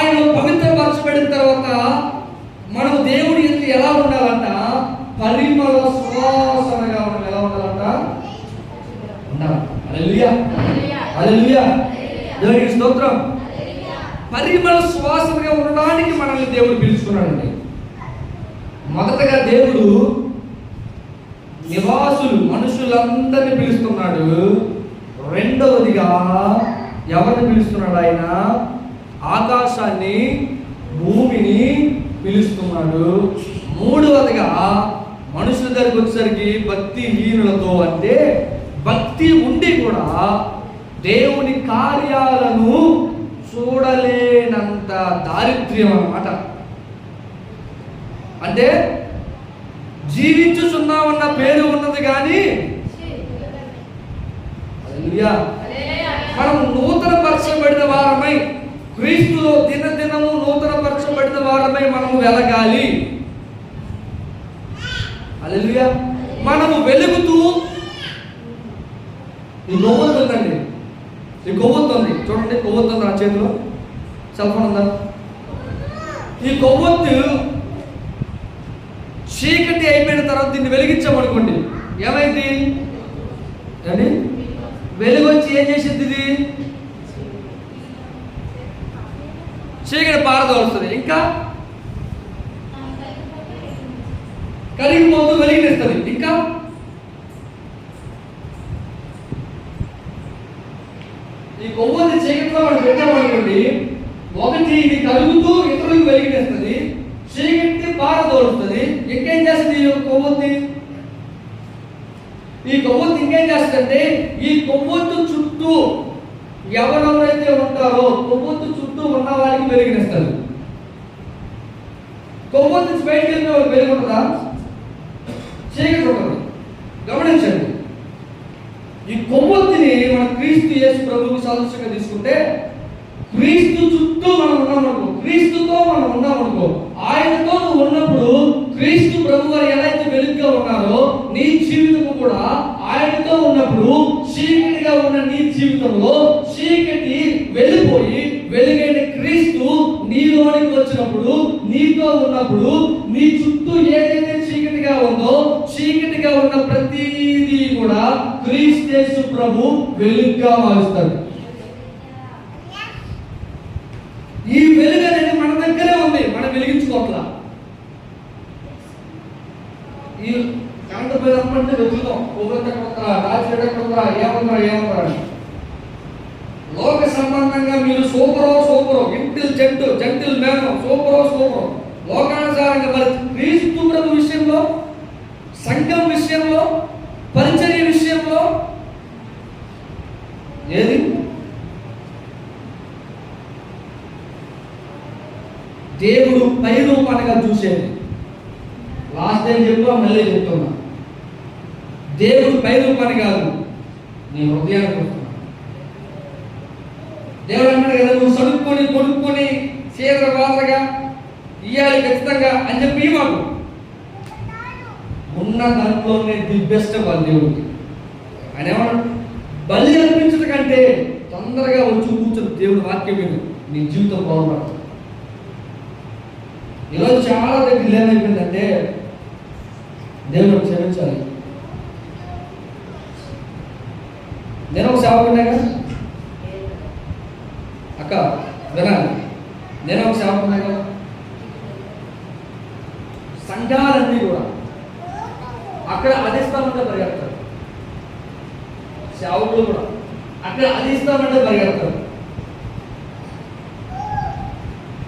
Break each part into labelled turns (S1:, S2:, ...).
S1: ఆయన పవిత్రపరచబడిన తర్వాత మనం దేవుడి ఎదుట ఎలా ఉండాలంట? పరిమళ సువాసనగా మనం ఎలా ఉండాలంట? ఉండాలి. స్తోత్రం. పరిమళ సువాసనగా ఉండడానికి మనల్ని దేవుడు పిలుచుకున్నాడండి మొదటగా దేవుడు నివాసులు మనుషులందరినీ పిలుస్తున్నాడు. రెండవదిగా ఎవరిని పిలుస్తున్నాడు ఆయన? ఆకాశాన్ని భూమిని పిలుస్తున్నాడు. మూడవదిగా మనుషుల దగ్గరికి వచ్చేసరికి భక్తిహీనులతో అంటే భక్తి ఉండి కూడా దేవుని కార్యాలను చూడలేనంత దారిద్ర్యం అన్నమాట. అంటే జీవించుచున్నామన్న పేరు ఉన్నది కానీ. మనం నూతన పరచబడిన వారమై క్రీస్తులో దినదినము నూతన పరచబడిన వారమై మనము వెలగాలి. హల్లెలూయా. మనము వెలుగుతూ ఈ కొవ్వొత్తు ఉందండి ఈ కొవ్వొత్తు ఉంది చూడండి కొవ్వొత్తు ఉంది నా చేతిలో. సెల్ ఫోన్ ఉందా? ఈ కొవ్వొత్తు చీకటి అయిపోయిన తర్వాత దీన్ని వెలిగించామనుకోండి. ఏమైంది? ఏంటి వెలుగొచ్చి ఏం చేసింది ఇది? చీకటి పారదోలుస్తుంది ఇంకా? కరిగిపోతూ వెలిగిస్తుంది ఇంకా? ఈ కొవ్వొత్తి చీకటిలో మనం పెట్టామనుకోండి ఒకటి ఇది కలుగుతూ ఇతరులకు వెలిగిస్తుంది చీకటి పారదోలుస్తుంది ఇంకేం చేస్తుంది ఈ యొక్క కొవ్వొత్తి ఈ కొవ్వొత్తి ఇంకేం చేస్తుందంటే ఈ కొవ్వొత్తు చుట్టూ ఎవరెవరైతే ఉంటారో కొవ్వొత్తు చుట్టూ ఉన్న వారికి వెలిగిస్తారు కొవ్వొత్తి నుంచి బయటకు వెళ్ళిన వెలుగు ఉంటుందా చీకటి ఉంటుంది గమనించండి. ఈ కొవ్వొత్తిని మన క్రీస్తు యేసు ప్రభువుకి సాదృశ్యంగా తీసుకుంటే క్రీస్తు చుట్టూ మనం ఉన్నామనుకో క్రీస్తుతో మనం ఉన్నామనుకో ఆయనతో నువ్వు ఉన్నప్పుడు క్రీస్తు ప్రభు గారు ఎలా అయితే వెలుగుగా ఉన్నారో నీ జీవితము కూడా ఆయనతో ఉన్నప్పుడు చీకటిగా ఉన్న నీ జీవితంలో చీకటి వెళ్ళిపోయి వెలుగైన క్రీస్తు నీలోనికి వచ్చినప్పుడు నీతో ఉన్నప్పుడు నీ చుట్టూ ఏదైతే చీకటిగా ఉందో చీకటిగా ఉన్న ప్రతిదీ కూడా క్రీస్తేసు ప్రభు వెలుగుగా మారుస్తాడు ఈ వెలుగు అనేది మన దగ్గరే ఉంది మనం వెలిగించుకోవట్లా ఈ కరెంట్ పోయి రమ్మంటే వెతుకుతాం కొవ్వొత్తి ఎక్కడ ఉందా టార్చ్ లైట్ ఎక్కడ ఉందా ఏముందా ఏముందా అని లోక సంబంధంగా మీరు సూపరో సూపరో ఇంటిల్ జంటు జంటిల్ మేనం సూపరో సూపరో లోకానుసారంగా మరి క్రీస్తు ప్రభు విషయంలో సంఘం విషయంలో పరిచర్య విషయంలో ఏది దేవుడు పై రూపాలుగా చూసేది లాస్ట్ టైం మళ్ళీ చెప్తున్నా. దేవుడు పై రూపాన్ని కాదు. నీ హృదయానికి వస్తున్నా. దేవుడు అన్నాడు కదా నువ్వు చదువుకొని కొనుక్కొని చీర బాధగా ఇయ్యాలి ఖచ్చితంగా అని చెప్పి మాకు ఉన్న దాంట్లోనే ది బెస్ట్ వాళ్ళ దేవుడికి ఆయన ఏమన్నాడు? బలి అర్పించడం కంటే తొందరగా వచ్చి కూర్చొని దేవుడు వాక్యం విను. నీ జీవితం బాగుపడుతుంది ఈరోజు చాలా దగ్గర ఏమైపోయిందంటే దేవుడు క్షమించాలి నేను ఒక సేవకున్నాగా అక్క వినాలి. నేను ఒక సేవకున్నాగా సంఘాలన్నీ కూడా. అక్కడ అధిస్తామంటే పరిగెడతారు సేవకులు కూడా. అక్కడ అధిస్తామంటే పరిగెడతారు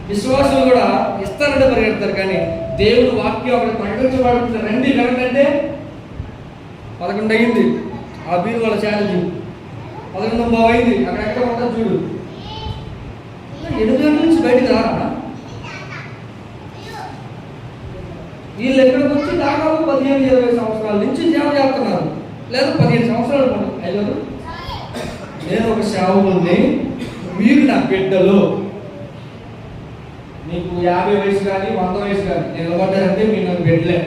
S1: విశ్వాసులు కూడా ఇస్తారంటే పరిగెడతారు కానీ దేవుడు వాక్యం అక్కడ ప్రకటించబడుతుంది. రండి వినంటే పదకొండు అయింది. ఆ బీరు వాళ్ళ ఛాలెంజ్ పదకొండు బాబు అయింది. అక్కడ ఎక్కడ ఉంటుంది చూడు. ఎనిమిది నుంచి బయటికి రా వీళ్ళు ఎక్కడికి వచ్చి దాదాపు పదిహేను ఇరవై సంవత్సరాల నుంచి సేవ చేస్తున్నారు. లేదా పదిహేను సంవత్సరాలు పడు- అయ్యారు నేను ఒక సేవకుల్ని మీరు నా బిడ్డలు. నీకు యాభై వయసు కానీ వంద వయసు కానీ. నిలబడ్డారంటే మీరు నాకు బిడ్డలే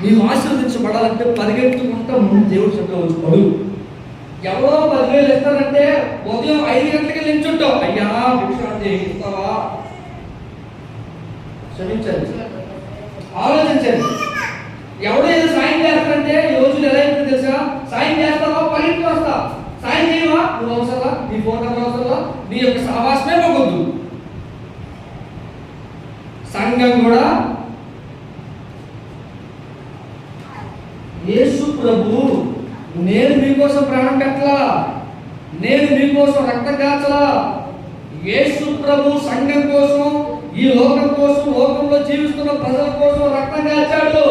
S1: నీవు ఆశీర్వదించబడాలంటే పరిగెత్తుకుంటా ముందు దేవుడు చెప్పవచ్చు పడు. ఎవరో పదివేలు ఇస్తారంటే ఉదయం ఐదు గంటలకి ఉంది ఇస్తావా? క్షమించండి. ఆలోచించండి. ఎవడో ఏదో సాయం చేస్తారంటే ఈ రోజులు ఎలా అయిపోయింది తెలుసా? సాయం చేస్తావా? పనికి వస్తా. సాయం చేయవా? నువ్వు అవసరా నీ ఫోన్ నెంబర్ అవసరా నీ యొక్క సహవాసమే పోగొద్దు. సంఘం కూడా యేసు ప్రభు నేను మీకోసం ప్రాణం పెట్టలా? నేను మీకోసం రక్తం కాచలా? యేసు ప్రభు సంఘం కోసం ఈ లోకం కోసం లోకంలో జీవిస్తున్న ప్రజల కోసం రక్తం కాచాడు.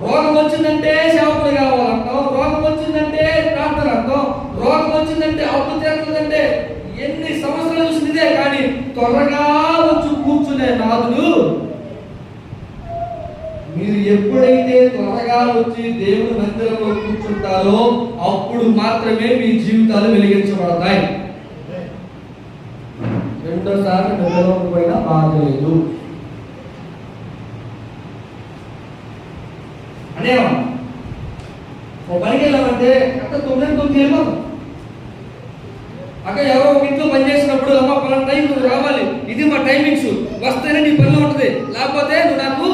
S1: రోగం వచ్చిందంటే సేవకుడు కావాలంటాం రోగం వచ్చిందంటే ప్రార్థన అంటాం రోగం వచ్చిందంటే అప్పు తీరుతుందంటే ఎన్ని సమస్యలు చూసిందే కానీ త్వరగా వచ్చి కూర్చునే నాదుడు మీరు ఎప్పుడైతే త్వరగా వచ్చి దేవుని మందిరంలో కూర్చుంటారో అప్పుడు మాత్రమే మీ జీవితాలు వెలిగించబడతాయి. రెండోసారి నిద్రపోయినా బాధ లేదు. అనేవా ఓ పనికి వెళ్ళామంటే అక్క తొమ్మిది తొమ్మిది వెళ్ళాము అక్క ఎవరో ఒక ఇంట్లో పనిచేసినప్పుడు అమ్మ పలానా టైం నువ్వు రావాలి. ఇది మా టైమింగ్స్ వస్తేనే నీ పనిలో ఉంటుంది. లేకపోతే నువ్వు నాకు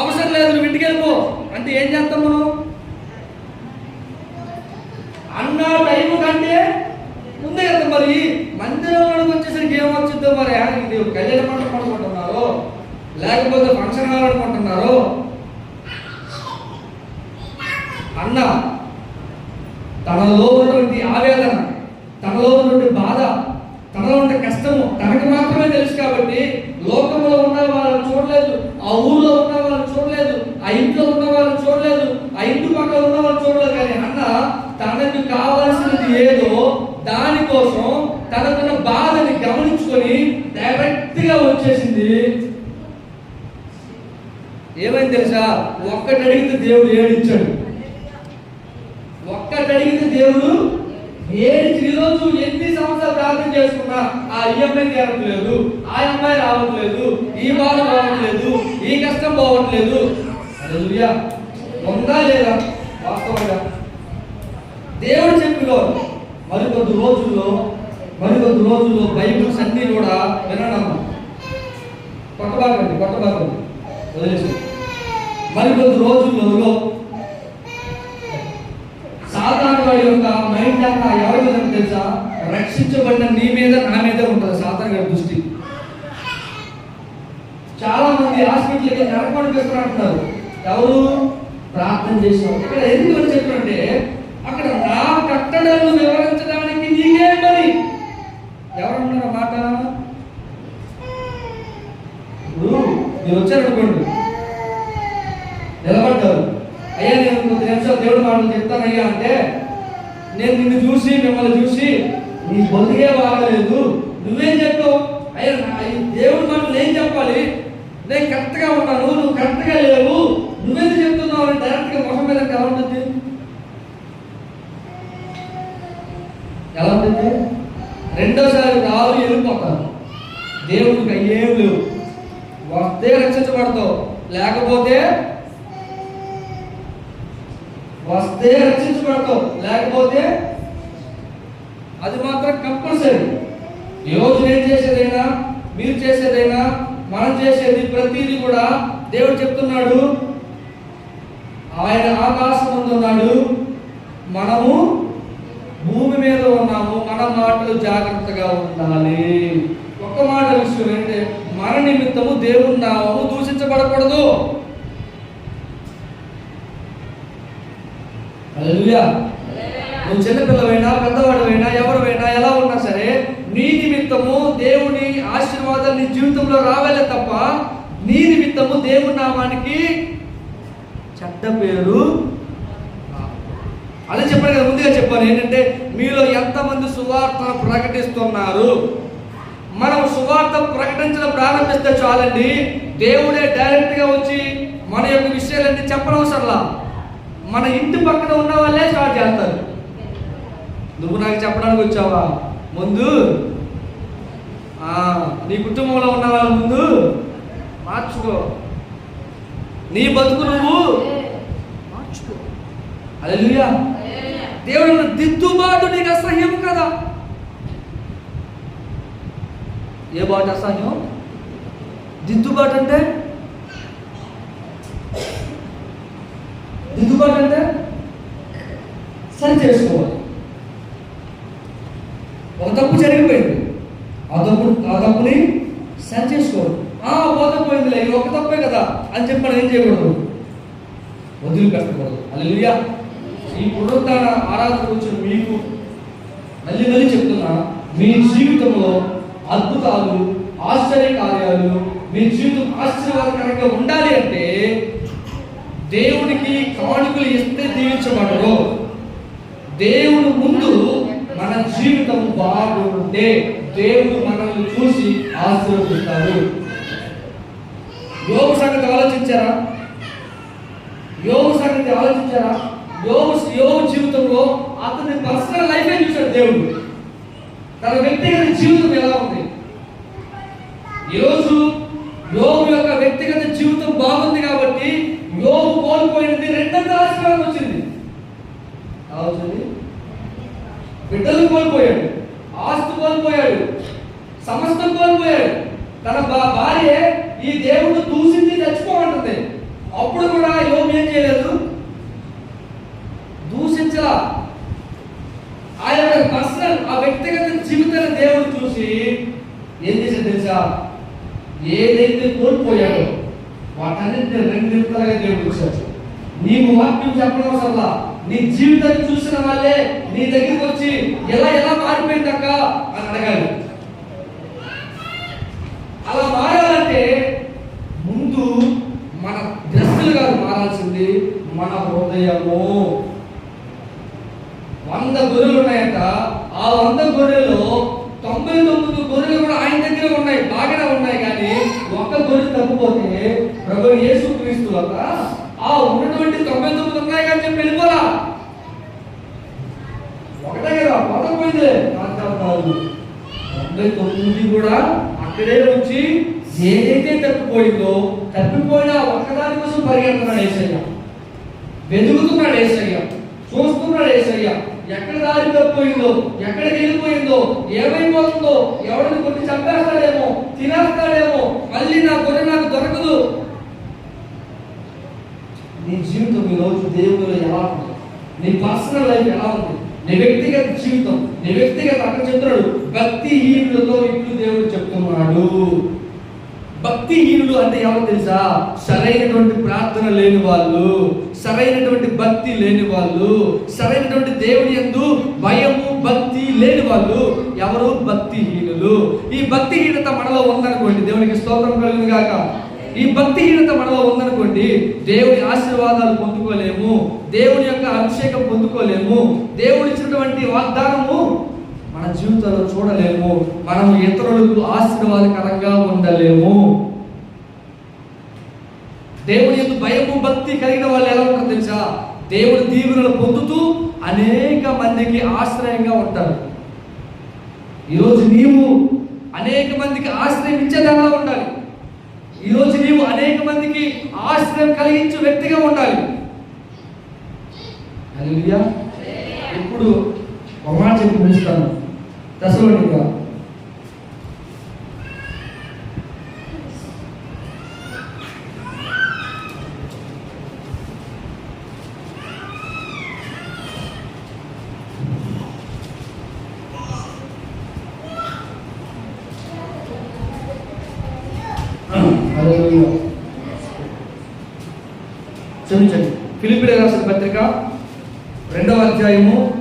S1: అవసరం లేదు నువ్వు ఇంటికి వెళ్ళిపో. అంటే ఏం చేస్తాం మనం? అన్న టైం కంటే ముందే కదా మరి. మందిరంలోకి వచ్చేసరికి ఏమొచ్చుద్దో మరి? ఇది కళ్యాణ మండపం అనుకుంటున్నారు? లేకపోతే ఫంక్షన్ హాల్ అనుకుంటున్నారో? అన్న తనలో ఉన్నటువంటి ఆవేదన తనలో ఉన్నటువంటి బాధ తనలో ఉండే కష్టము తనకు మాత్రమే తెలుసు కాబట్టి లోకంలో ఉన్న వాళ్ళని చూడలేదు ఆ ఊళ్ళో ఉన్న వాళ్ళని చూడలేదు ఆ ఇంట్లో ఉన్న వాళ్ళని చూడలేదు ఆ ఇంటి పక్కన ఉన్న వాళ్ళని చూడలేదు కానీ అన్న తనకు కావాల్సినది ఏదో దానికోసం తనకున్న బాధని గమనించుకొని డైరెక్ట్గా వచ్చేసింది. ఏమైంది తెలుసా? ఒక్కటి అడిగితే దేవుడు ఏడిచ్చాడు దేవుడు ఏడిచి ఈరోజు ఎన్ని సంవత్సరాలు ప్రార్థన చేసుకున్నా ఆ ఈఎంఐ తీరట్లేదు ఆ అమ్మాయి రావట్లేదు ఈ బాధ రావట్లేదు ఈ కష్టం పోవట్లేదు. ఉందా లేదా? వాస్తవంగా. దేవుడు చెప్పినవారు మరికొద్ది రోజుల్లో మరికొద్ది రోజుల్లో బైబిల్స్ అన్ని కూడా వినడమ్మా కొట్టబాకండి భాగం వదిలేసి మరికొద్ది రోజుల్లో వాడి యొక్క మైండ్ అంతా ఎవరి మీద తెలుసా? రక్షించబడిన నీ మీద నా మీద ఉంటుంది సాధారణ గారి దృష్టి. చాలా మంది హాస్పిటల్కి నరకమని అంటున్నారు. ఎవరు? ప్రార్థన చేసిన ఇక్కడ ఎందుకు అని చెప్పారంటే అక్కడ నా కట్టడలను వివరించడానికి నీకే పని ఎవరన్నారు మాట? ఇప్పుడు మీరు వచ్చారనుకోండి నిలబడ్డారు. అయ్యా నేను కొద్ది నిమిషాలు దేవుడి మాటలు చెప్తానయ్యా అంటే నేను నిన్ను చూసి మిమ్మల్ని చూసి నీ బతికే బాగలేదు నువ్వేం చెప్పావు? అయ్యా దేవుడు ఈ ఏం చెప్పాలి? నేను కరెక్ట్గా ఉన్నాను నువ్వు కరెక్ట్గా లేవు. నువ్వెందుకు చెప్తున్నావు అని డైరెక్ట్గా మొహం మీద ఎలా ఉంటుంది? ఎలా ఉంటుంది? రెండోసారి రాళ్ళు వెళ్ళిపోతాను దేవుడికి అయ్యేం లేవు. వస్తే రక్షించబడతావు. లేకపోతే వస్తే రక్షించబడతావు లేకపోతే అది మాత్రం కంపల్సరీ. ఈ రోజు నేను చేసేదైనా మీరు చేసేదైనా మనం చేసేది ప్రతిదీ కూడా దేవుడు చెప్తున్నాడు. ఆయన ఆకాశం ఉన్నాడు. మనము భూమి మీద ఉన్నాము. మన మాటలు జాగ్రత్తగా ఉండాలి. ఒక్క మాట విషయం ఏంటంటే మన నిమిత్తము దేవుని నామము దూషించబడకూడదు. హల్లెలూయా. నువ్వు చిన్నపిల్లవైనా పెద్దవాడివైనా ఎవరివైనా ఎలా ఉన్నా సరే నీ నిమిత్తము దేవుని ఆశీర్వాదాలు నీ జీవితంలో రావాలే తప్ప నీ నిమిత్తము దేవుని నామానికి చెడ్డ పేరు అదే చెప్పాను కదా ముందుగా చెప్పాను ఏంటంటే మీలో ఎంతమంది సువార్తను ప్రకటిస్తున్నారు? మనం సువార్త ప్రకటించడం ప్రారంభిస్తే చాలండి దేవుడే డైరెక్ట్గా వచ్చి మన యొక్క విషయాలన్నీ చెప్పనవసరంలా. మన ఇంటి పక్కన ఉన్న వాళ్ళే స్టార్ట్ చేస్తారు. నువ్వు నాకు చెప్పడానికి వచ్చావా? ముందు నీ కుటుంబంలో ఉన్న వాళ్ళ ముందు మార్చుకో. నీ బతుకు నువ్వు మార్చుకో. అదే దేవుడు దిద్దుబాటు నీకు అసహ్యం కదా. ఏ బాట అసహ్యం? దిద్దుబాటు అంటే ఎందుకంటే సరి చేసుకోవాలి. ఒక తప్పు జరిగిపోయింది. ఆ తప్పు ఆ తప్పుని సరి చేసుకోవాలి. ఆ పోతపోయిందిలే ఇది ఒక తప్పే కదా అని చెప్పి మనం ఏం చేయకూడదు? వదిలిపెట్టకూడదు అల్లుయా ఈ పునరుద్ధాన ఆరాధన గురించి మీకు మళ్ళీ మళ్ళీ చెప్తున్నా. మీ జీవితంలో అద్భుతాలు ఆశ్చర్య కార్యాలు మీ జీవితం ఆశీర్వాదకరంగా ఉండాలి అంటే దేవునికి కానుకలు ఇస్తే దీవించబడరు దేవుడు ముందు మన జీవితం బాగుంటే దేవుడు మనల్ని చూసి ఆశీర్వదిస్తాడు యోగ సంగతి ఆలోచించారా? యోగ సంగతి ఆలోచించారా? యోగ యోగ జీవితంలో అతని పర్సనల్ లైఫ్ చూశాడు దేవుడు. తన వ్యక్తిగత జీవితం ఎలా ఉంది? ఈరోజు యోగు యొక్క వ్యక్తిగత జీవితం బాగుంది కాబట్టి యోగు కోల్పోయినది రెండంత ఆశీర్వాదం వచ్చింది ఎలా బిడ్డలు కోల్పోయాడు ఆస్తి కోల్పోయాడు సమస్తం కోల్పోయాడు. తన భార్య ఈ దేవుడు దూసింది చచ్చిపోమంటుంది. అప్పుడు కూడా యోగి ఏం చేయలేదు? దూషించలా. ఆ యొక్క పర్సనల్ ఆ వ్యక్తిగత జీవితాన్ని దేవుడు చూసి ఏం చేశాడు తెలుసా? ఏదైతే కోల్పోయాడో రెండు రెండింతలుగా దేవుడు చూశాడు. నీకు వాక్యం చెప్పడం వల్ల నీ జీవితాన్ని చూసిన వాళ్ళే నీ దగ్గరికి వచ్చి ఎలా ఎలా మారిపోయిందక్క అని అడగాలి. అలా మారాలంటే ముందు మన డ్రెస్సులు కాదు మారాల్సింది మన హృదయము. వంద గొర్రెలు ఉన్నాయంట. ఆ వంద గొర్రెల్లో తొంభై తొమ్మిది గొర్రెలు కూడా ఆయన దగ్గర ఉన్నాయి బాగానే ఉన్నాయి. కానీ ఒక్క గొర్రె తగ్గిపోతే ప్రభు యేసు క్రీస్తు ఆ ఉన్నటువంటి తొంభై తొమ్మిది ఉన్నాయి కానీ చెప్పి వెళ్ళిపోరా. ఒకటే కదా పోకపోయింది కాదు కాదు తొంభై తొమ్మిది కూడా అక్కడే వచ్చి ఏదైతే తప్పిపోయిందో తప్పిపోయిన ఒక్కదాని కోసం పరిగెడుతున్నాడు ఏసయ్య. వెతుకుతున్నాడు ఏసయ్య. చూస్తున్నాడు ఏసయ్య. ఎక్కడ దారి తప్పిపోయిందో ఎక్కడికి వెళ్ళిపోయిందో ఏమైపోతుందో ఎవరిని కొన్ని చంపేస్తాడేమో తినేస్తాడేమో మళ్ళీ నా గొర్రె నాకు దొరకదు. నీ జీవితం ఈరోజు దేవుడు దేవుడిలో ఎలా ఉంది? నీ పర్సనల్ లైఫ్ ఎలా ఉంది? నీ వ్యక్తిగత జీవితం నీ వ్యక్తిగత అక్కడ చెప్తున్నాడు భక్తిహీనులతో ఇప్పుడు దేవుడు చెప్తున్నాడు. భక్తిహీనుడు అంటే ఎవరు తెలుసా? సరైనటువంటి ప్రార్థన లేని వాళ్ళు సరైనటువంటి భక్తి లేని వాళ్ళు సరైనటువంటి దేవుని యందు భయము భక్తి లేని వాళ్ళు ఎవరు భక్తిహీనులు ఈ భక్తిహీనత మనలో ఉందనుకోండి దేవునికి స్తోత్రం కలిగిన గాక. ఈ భక్తిహీనత మనలో ఉందనుకోండి దేవుని ఆశీర్వాదాలు పొందుకోలేము దేవుని యొక్క అభిషేకం పొందుకోలేము దేవుడు ఇచ్చినటువంటి వాగ్దానము మన జీవితంలో చూడలేము మనం ఇతరులకు ఆశీర్వాదకరంగా ఉండలేము. దేవుని యొక్క భయము భక్తి కలిగిన వాళ్ళు ఎలా ఉంటారు తెలుసా? దేవుడి దీవెనలు పొందుతూ అనేక మందికి ఆశ్రయంగా ఉంటారు. ఈరోజు నీవు అనేక మందికి ఆశ్రయం ఇచ్చేదానిలా ఉండాలి. ఈరోజు నీవు అనేక మందికి ఆశ్రయం కలిగించు వ్యక్తిగా ఉండాలి. ఇప్పుడు ఒక మాట చెప్పి ముగిస్తాను. దశలో రాసిన పత్రిక రెండవ అధ్యాయము.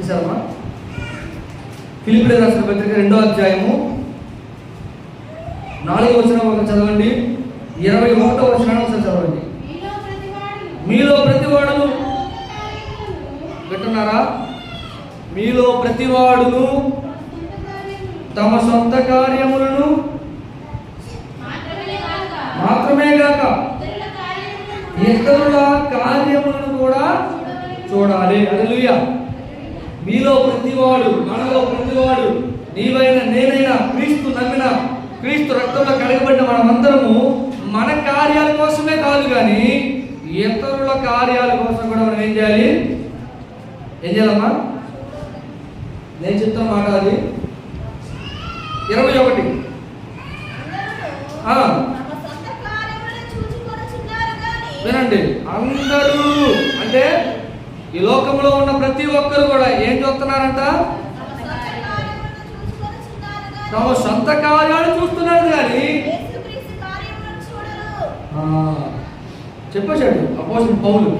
S1: చూసారమ్మా ఫిలిపిడ రాసిన పత్రిక రెండవ అధ్యాయము. నాలుగు వచనం ఒక చదవండి. ఇరవై ఒకటో వచనం ఒకసారి చదవండి.
S2: మీలో
S1: మీలో ప్రతివాడును వింటున్నారా? మీలో ప్రతివాడును తమ సొంత కార్యములను మాత్రమే కాక ఇతరుల కార్యములను కూడా చూడాలి. అదలుయ మీలో ప్రతివాడు మనలో ప్రతివాడు నీవైనా నేనైనా క్రీస్తు నమ్మిన క్రీస్తు రక్తంలో కడగబడిన మనమందరము మన కార్యాల కోసమే కాదు కానీ ఇతరుల కార్యాల కోసం కూడా మనం ఏం చేయాలి? ఏం చేయాలమ్మా? నేను చెప్తున్న మాట అది. ఇరవై ఒకటి ఆ.
S2: తమ సొంత కార్యములను చూచుకొనుచున్నారు గాని
S1: వినండి అందరూ అంటే ఈ లోకంలో ఉన్న ప్రతి ఒక్కరు కూడా ఏం చూస్తున్నారంట?
S2: తమ సొంత
S1: కార్యాలు చూస్తున్నారు కానీ చెప్పేశాడు అపోజిట్ పౌలు.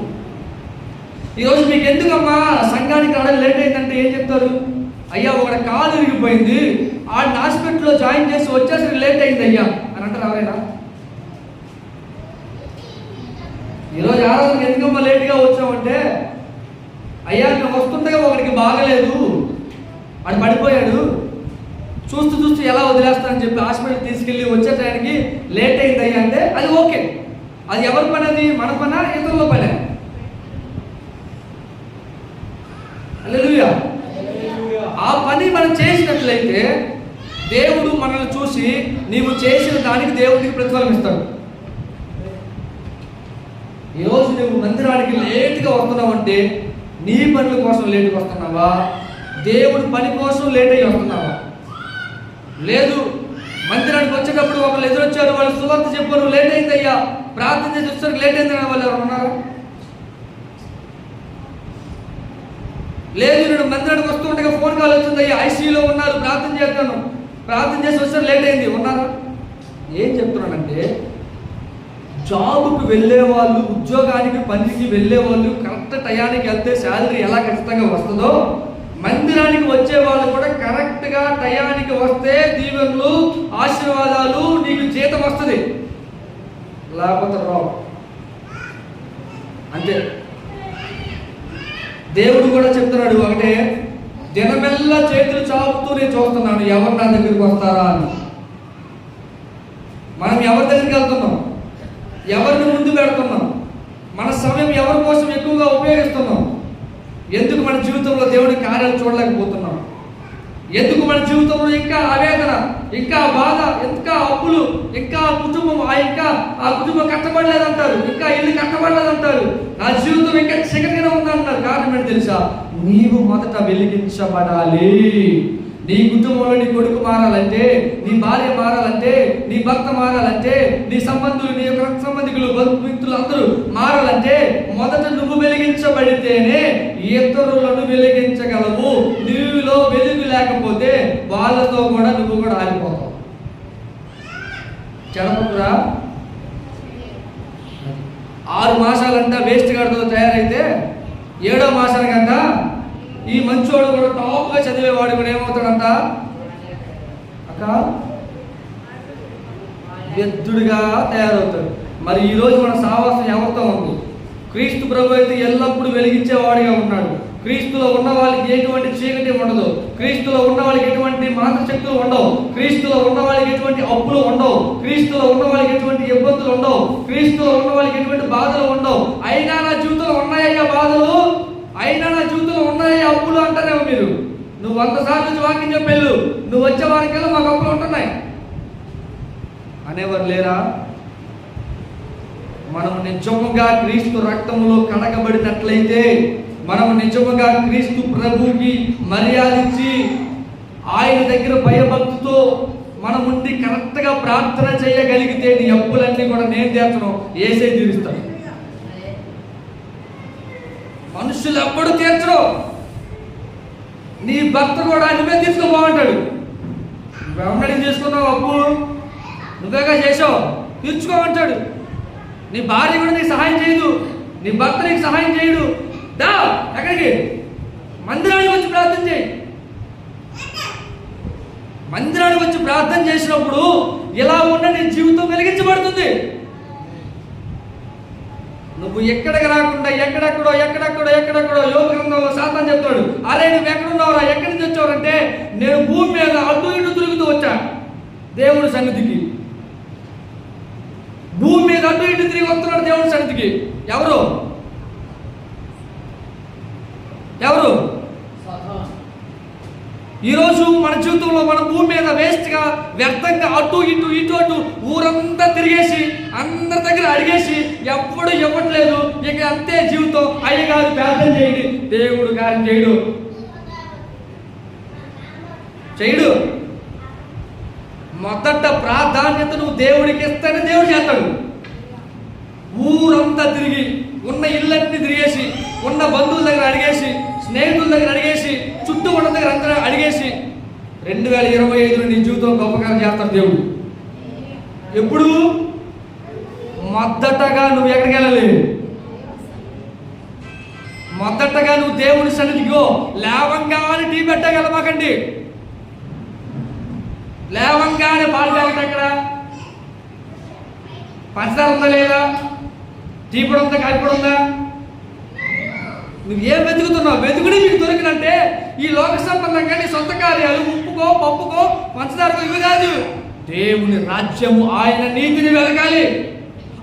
S1: ఈరోజు మీకు ఎందుకమ్మా? సంఘానికి రావడం లేట్ అయిందంటే ఏం చెప్తారు? అయ్యా ఒక కాలు విరిగిపోయింది. ఆ హాస్పిటల్లో జాయిన్ చేసి వచ్చేసరికి లేట్ అయింది అయ్యా. అని అంటారు ఎవరైనా? ఈరోజు ఆరాధనకి ఎందుకమ్మా లేట్గా వచ్చామంటే అయ్యా నేను వస్తుండగా ఒకడికి బాగలేదు. వాడు పడిపోయాడు. చూస్తూ చూస్తూ ఎలా వదిలేస్తానని చెప్పి హాస్పిటల్ తీసుకెళ్ళి వచ్చే టైంకి లేట్ అయింది అయ్యా అంటే అది ఓకే. అది ఎవరి పని అది? మన పన? ఇతరుల పనే? ఆ పని మనం చేసినట్లయితే దేవుడు మనల్ని చూసి నీవు చేసిన దానికి దేవుడికి ప్రతిఫలం ఇస్తాడు. ఈరోజు నువ్వు మందిరానికి లేట్గా వస్తున్నావంటే నీ పనుల కోసం లేట్గా వస్తున్నావా? దేవుడు పని కోసం లేట్ అయ్యి వస్తున్నావా? లేదు మందిరానికి వచ్చేటప్పుడు ఒకళ్ళు ఎదురొచ్చారు వాళ్ళు సువార్త చెప్పారు లేట్ అయింది అయ్యా. ప్రార్థన చేసి వచ్చేసరికి లేట్ అయింది వాళ్ళు ఎవరు ఉన్నారా? లేదు నేను మందిరానికి వస్తుండగా ఫోన్ కాల్ వచ్చింది అయ్యా ఐసీయూలో ఉన్నారు ప్రార్థన చేస్తాను ప్రార్థన చేసి వస్తే లేట్ అయింది. ఉన్నారా? ఏం చెప్తున్నానంటే జాబ్కి వెళ్ళే వాళ్ళు ఉద్యోగానికి పనికి వెళ్ళే వాళ్ళు కరెక్ట్ టయానికి వెళ్తే శాలరీ ఎలా ఖచ్చితంగా వస్తుందో మందిరానికి వచ్చే వాళ్ళు కూడా కరెక్ట్గా టయానికి వస్తే దీవెనలు ఆశీర్వాదాలు నీకు జీతం వస్తుంది. లేకపోతే రావు. అంతే. దేవుడు కూడా చెప్తున్నాడు ఒకటే దినమెల్లా చేతులు చాపుతూ నేను చూస్తున్నాను ఎవరు నా దగ్గరికి వస్తారా అని. మనం ఎవరి దగ్గరికి వెళ్తున్నాం? ఎవరిని ముందు పెడుతున్నాం? మన సమయం ఎవరి కోసం ఎక్కువగా ఉపయోగిస్తున్నాం? ఎందుకు మన జీవితంలో దేవుడి కార్యాలు చూడలేకపోతున్నాం? ఎందుకు మన జీవితంలో ఇంకా ఆవేదన ఇంకా బాధ ఇంకా అప్పులు ఇంకా కుటుంబం ఆ ఇంకా ఆ కుటుంబం కట్టబడలేదంటారు ఇంకా ఇల్లు కట్టబడలేదంటారు నా జీవితం ఇంకా చికటిగా ఉందంటారు. కారణం ఏంటి తెలుసా? నీవు మొదట వెలిగించబడాలి. నీ కుటుంబంలో నీ కొడుకు మారాలంటే నీ భార్య మారాలంటే నీ భర్త మారాలంటే నీ సంబంధులు నీ యొక్క సంబంధికులు బంధుమిత్రులు అందరూ మారాలంటే మొదట నువ్వు వెలిగించబడితేనే ఇతరులను వెలిగించగలవు. నీవులో వెలుగు లేకపోతే వాళ్ళతో కూడా నువ్వు కూడా ఆగిపోతావు. చెడపకురా ఆరు మాసాలంతా వేస్ట్ గడతో తయారైతే ఏడో మాసానికంట. ఈ మంచోడు కూడా టాప్గా చదివేవాడు కూడా ఏమవుతాడంట? అక్క? వ్యర్థుడిగా తయారవుతాడు. మరి ఈరోజు మన సావాసం ఎవరితో ఉంది? క్రీస్తు ప్రభు అయితే ఎల్లప్పుడూ వెలిగించేవాడిగా ఉన్నాడు. క్రీస్తులో ఉన్న వాళ్ళకి ఎటువంటి చీకటి ఉండదు. క్రీస్తులో ఉన్న వాళ్ళకి ఎటువంటి మానసిక శక్తులు ఉండవు. క్రీస్తులో ఉన్న వాళ్ళకి ఎటువంటి అప్పులు ఉండవు. క్రీస్తులో ఉన్న వాళ్ళకి ఎటువంటి ఇబ్బందులు ఉండవు. క్రీస్తులో ఉన్న వాళ్ళకి ఎటువంటి బాధలు ఉండవు. అయినా నా జీవితంలో ఉన్నాయా బాధలు? అయినా నా జీవితంలో ఉన్నాయి అప్పులు అంటారేమో మీరు. నువ్వు వంద సార్లు వచ్చి వాక్యం నువ్వు వచ్చే వారికల్లా మాకు అప్పులు ఉంటున్నాయి. అనేవారు లేరా? మనం నిజముగా క్రీస్తు రక్తంలో కడగబడినట్లయితే మనం నిజముగా క్రీస్తు ప్రభువుకి మర్యాదించి ఆయన దగ్గర భయభక్తితో మనం ఉండి కరెక్ట్గా ప్రార్థన చేయగలిగితే నీ అప్పులన్నీ కూడా నేను తీర్చను ఏసే తీరుస్తాను మనుషులు ఎప్పుడు తీర్చరు. నీ భర్త కూడా నువ్వే తీసుకో బాగుంటాడు నువ్వెమ్మడి తీసుకున్నావు అప్పు నువ్వేగా చేసావు? తీర్చుకోమంటాడు నీ భార్య కూడా నీకు సహాయం చేయదు. నీ భర్త నీకు సహాయం చేయడు. దా ఎక్కడికి? మందిరానికి వచ్చి ప్రార్థన చేయి. మందిరానికి వచ్చి ప్రార్థన చేసినప్పుడు ఇలా ఉన్న నీ జీవితం వెలిగించబడుతుంది. నువ్వు ఎక్కడికి రాకుండా ఎక్కడెక్కడో ఎక్కడెక్కడో ఎక్కడెక్కడో యోగ గ్రంథంలో శాతం చెప్తాడు. అరే నువ్వు ఎక్కడున్నావురా? ఎక్కడి నుంచి వచ్చావంటే నేను భూమి మీద అటు ఇటు తిరుగుతూ వచ్చా. దేవుడి సన్నిధికి. భూమి మీద అటు ఇటు తిరిగి వస్తున్నాడు దేవుడి సన్నిధికి. ఎవరు? ఎవరు? ఈరోజు మన జీవితంలో మన భూమి మీద వేస్ట్గా వ్యర్థంగా అటు ఇటు ఇటు అటు ఊరంతా తిరిగేసి అందరి దగ్గర అడిగేసి ఎప్పుడు ఇవ్వట్లేదు. ఇక అంతే జీవితం. అయ్యగారు ప్రార్థన చేయండి. దేవుడు గారు చేయడు. చేయడు. మొదట ప్రాధాన్యత నువ్వు దేవుడికి ఇస్తానే దేవుడు చేస్తాడు. ఊరంతా తిరిగి ఉన్న ఇళ్ళన్నీ తిరిగేసి ఉన్న బంధువుల దగ్గర అడిగేసి స్నేహితుల దగ్గర అడిగేసి చుట్టూ ఉన్న దగ్గర అందరూ అడిగేసి రెండు వేల ఇరవై ఐదులో నీ జీవితం గొప్పగా చేస్తాడు దేవుడు. ఎప్పుడు? మొదటగా నువ్వు ఎక్కడికి వెళ్ళాలి? మొదటగా నువ్వు దేవుని సన్నిధిగో లేవంగానే టీ పెట్టగలమాకండి లేవంగానే పాలు తాగటం అక్కడ పంచదార ఉందా లేదా? టీ పొడి ఉందా కాఫీ ఉందా? నువ్వు ఏం వెతుకుతున్నావు? వెతుకుడి నీకు దొరికినంటే ఈ లోక సంబంధంగా నీ సొంత కార్యాలు ఉప్పుకో పప్పుకో పంచదారకో ఇవి కాదు. దేవుని రాజ్యము ఆయన నీతిని వెతకాలి.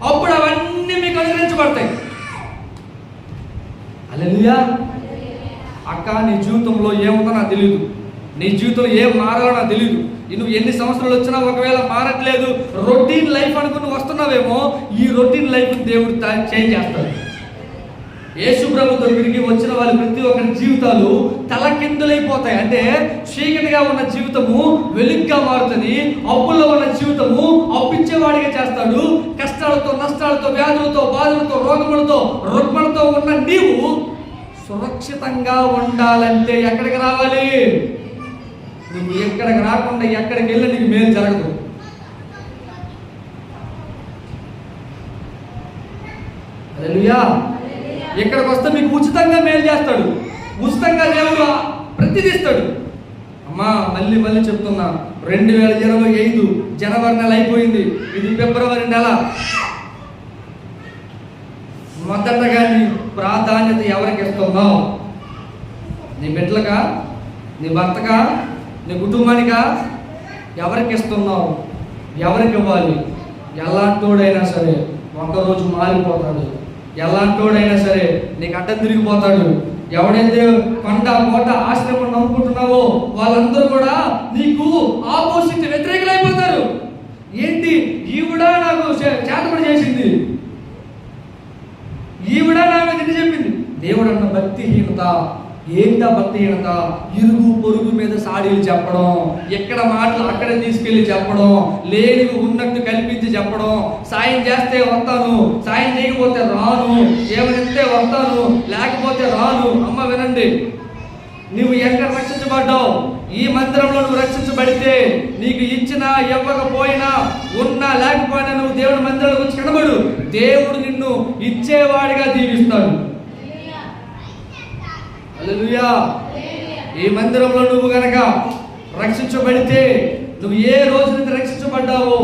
S1: అప్పుడు అవన్నీ మీకు అనుగ్రహించబడతాయి అలెలుయా అక్క నీ జీవితంలో ఏముందో నాకు తెలియదు నీ జీవితంలో ఏం మారాలో నాకు తెలియదు నువ్వు ఎన్ని సంవత్సరాలు వచ్చినా ఒకవేళ మారట్లేదు రొటీన్ లైఫ్ అనుకుని వస్తున్నావేమో ఈ రొటీన్ లైఫ్ దేవుడు చేంజ్ చేస్తాడు. యేసు ప్రభు దగ్గరికి వచ్చిన వాళ్ళ ప్రతి ఒక్కరి జీవితాలు తలకిందులైపోతాయి. అంటే చీకటిగా ఉన్న జీవితము వెలుగ్గా మారుతుంది. అప్పుల్లో ఉన్న జీవితము అప్పించేవాడిగా చేస్తాడు. కష్టాలతో నష్టాలతో వ్యాధులతో బాధలతో రోగములతో రుగ్మలతో ఉన్న నీవు సురక్షితంగా ఉండాలంటే ఎక్కడికి రావాలి? నువ్వు ఎక్కడికి రాకుండా ఎక్కడికి వెళ్ళి నీకు మేలు జరగదు. అదే ఇక్కడికి వస్తే మీకు ఉచితంగా మేలు చేస్తాడు. ఉచితంగా దేవుడు ప్రతిదిస్తాడు. అమ్మా మళ్ళీ మళ్ళీ చెప్తున్నా. రెండు వేల ఇరవై ఐదు జనవరి నెల అయిపోయింది. ఇది ఫిబ్రవరి నెల. మొదటగా నీ ప్రాధాన్యత ఎవరికి ఇస్తున్నావు నీ బిడ్డలకా? నీ భర్తకా? నీ కుటుంబానికా? ఎవరికి ఇస్తున్నావు ఎవరికి ఇవ్వాలి? ఎలాంటోడైనా సరే ఒకరోజు మారిపోతాడు. ఎలాంటోడైనా సరే నీకు అడ్డం తిరిగిపోతాడు. ఎవడైతే కొండ కోట ఆశ్రమం నమ్ముకుంటున్నావో వాళ్ళందరూ కూడా నీకు ఆపోజిట్ వ్యతిరేకులైపోతారు. ఏంటి? ఈవిడ నాకు చే- చేతపడి చేసింది. ఈవిడ నా మీద చెప్పింది. దేవుడు అన్న భక్తిహీనత ఏంటా భక్తిహీనత ఇరుగు పొరుగు మీద సాడీలు చెప్పడం ఎక్కడ మాటలు అక్కడ తీసుకెళ్ళి చెప్పడం లేనివి ఉన్నట్టు కల్పించి చెప్పడం సాయం చేస్తే వస్తాను సాయం చేయకపోతే రాను ఏమనిస్తే వస్తాను లేకపోతే రాను. అమ్మ వినండి నువ్వు ఎక్కడ రక్షించబడ్డావు? ఈ మందిరంలో నువ్వు రక్షించబడితే నీకు ఇచ్చినా ఇవ్వకపోయినా ఉన్నా లేకపోయినా నువ్వు దేవుడి మందిరంలో వచ్చి కనబడు. దేవుడు నిన్ను ఇచ్చేవాడిగా దీవిస్తాడు. ఈ మందిరంలో నువ్వు గనక రక్షించబడితే నువ్వు ఏ రోజు నుండి రక్షించబడ్డావో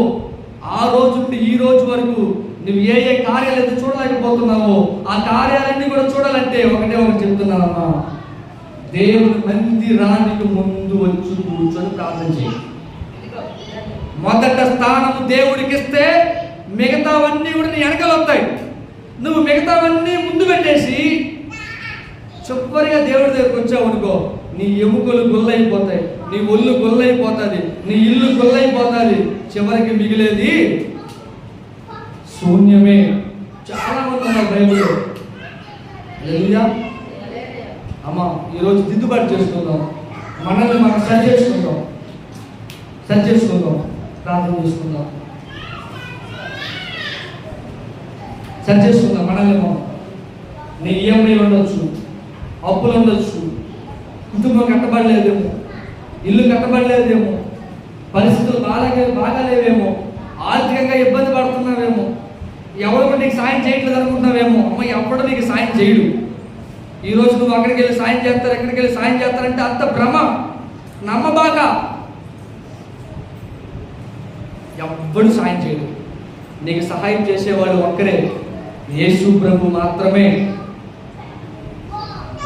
S1: ఆ రోజు నుండి ఈ రోజు వరకు నువ్వు ఏ ఏ కార్యాలు అయితే చూడలేకపోతున్నావో ఆ కార్యాలన్నీ కూడా చూడాలంటే ఒకటే ఒకటి చెప్తున్నానమ్మా. దేవుని మందిరానికి ముందు వచ్చి కూర్చొని ప్రార్థన చేయి. మొదట స్థానం దేవుడికి ఇస్తే మిగతావన్నీ కూడా నీ వెనకలు వస్తాయి. నువ్వు మిగతావన్నీ ముందు పెట్టేసి చివరిగా దేవుడి దగ్గరకు వచ్చావు అనుకో నీ ఎముకలు గుల్లైపోతాయి నీ ఒళ్ళు గుల్లైపోతుంది నీ ఇల్లు గుల్లైపోతుంది చివరికి మిగిలేది శూన్యమే. చాలా మంది ఉన్నారు బైబిల్లో హల్లెలూయా. అమ్మా ఈరోజు దిద్దుబాటు చేసుకుందాం. మనల్ని మనం సరి చేసుకుందాం. సరి చేసుకుందాం. ప్రార్థన చేసుకుందాం. సరి చేసుకుందాం. మనల్ని మనం. నీ ఈఎంఐ ఉండొచ్చు. అప్పులు ఉండొచ్చు కుటుంబం కట్టబడలేదేమో ఇల్లు కట్టబడలేదేమో పరిస్థితులు బాగా బాగాలేవేమో ఆర్థికంగా ఇబ్బంది పడుతున్నావేమో ఎవరు కూడా నీకు సాయం చేయట్లేదు అనుకుంటున్నావేమో అమ్మ ఎవడు నీకు సాయం చేయడు. ఈ రోజు నువ్వు అక్కడికి వెళ్ళి సాయం చేస్తారు ఎక్కడికి వెళ్ళి సాయం చేస్తారంటే అంత భ్రమ నమ్మబాక. ఎవ్వడు సాయం చేయడు. నీకు సహాయం చేసేవాళ్ళు ఒక్కరే యేసు ప్రభు మాత్రమే.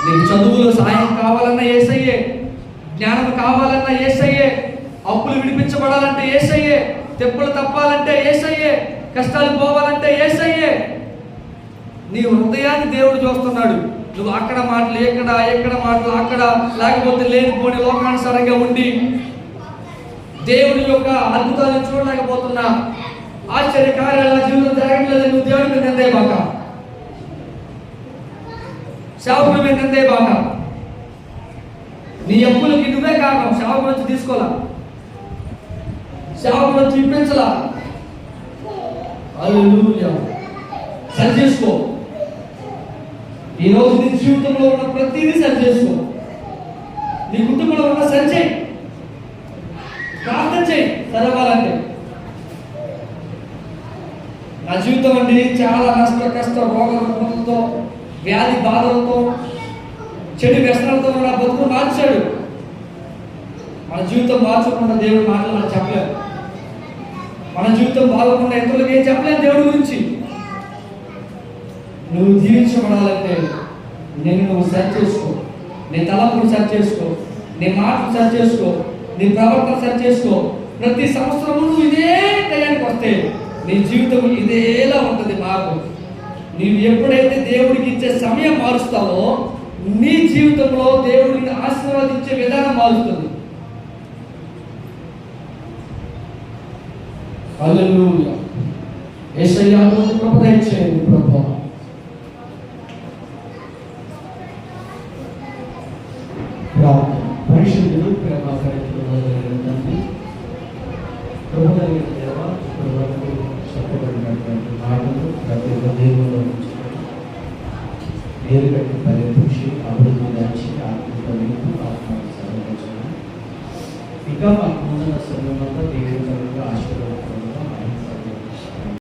S1: నీకు చదువులో సాయం కావాలన్నా ఏసయ్యే జ్ఞానం కావాలన్నా ఏసయ్యే అప్పులు విడిపించబడాలంటే ఏసయ్యే తెప్పులు తప్పాలంటే ఏసయ్యే కష్టాలు పోవాలంటే ఏసయ్యే. నీ హృదయాన్ని దేవుడు చూస్తున్నాడు. నువ్వు అక్కడ మాటలు ఎక్కడ ఎక్కడ మాటలు అక్కడ లేకపోతే లేనిపోని లోకానుసారంగా ఉండి దేవుడి యొక్క అద్భుతాలను చూడలేకపోతున్నా. ఆశ్చర్య కార్యాల జీవితం జరగట్లేదు నువ్వు దేవుడికి మీద నిందే ఏంటంటే సేవకుల నీ అప్పులకి నువ్వే కారణం సేవకు నుంచి తీసుకోవాలా సేవకు నుంచి ఇప్పించలా? సరి చేసుకో. ఈ రోజు నీ జీవితంలో ఉన్న ప్రతిదీ సరి చేసుకో. నీ కుటుంబంలో ఉన్న సరి చేయి. ప్రార్థన చేయి చదవాలంటే నా జీవితం అండి చాలా నష్ట కష్ట రోగ వ్యాధి బాధలతో చెడు వ్యసనాలతో మన బతుకు మార్చాడు. మన జీవితం మార్చకుండా దేవుడు మాటలు మనం చెప్పలేదు. మన జీవితం బాగోకుండా ఎంతలోకి ఏం చెప్పలేదు దేవుడి గురించి? నువ్వు జీవించబడాలంటే నేను నువ్వు సెట్ చేసుకో. నీ తలంపులు సెట్ చేసుకో. నీ మాటలు సెట్ చేసుకో. నీ ప్రవర్తన సెట్ చేసుకో. ప్రతి సంవత్సరము నువ్వు ఇదే టయానికి వస్తే నీ జీవితం ఇదేలా ఉంటుంది మాకు. నీవు ఎప్పుడైతే దేవుడికి ఇచ్చే సమయం మారుస్తావో నీ జీవితంలో దేవుడిని ఆశీర్వాదించే విధానం మారుతుంది. హల్లెలూయా. యేసయ్యా కృప దయచేయండి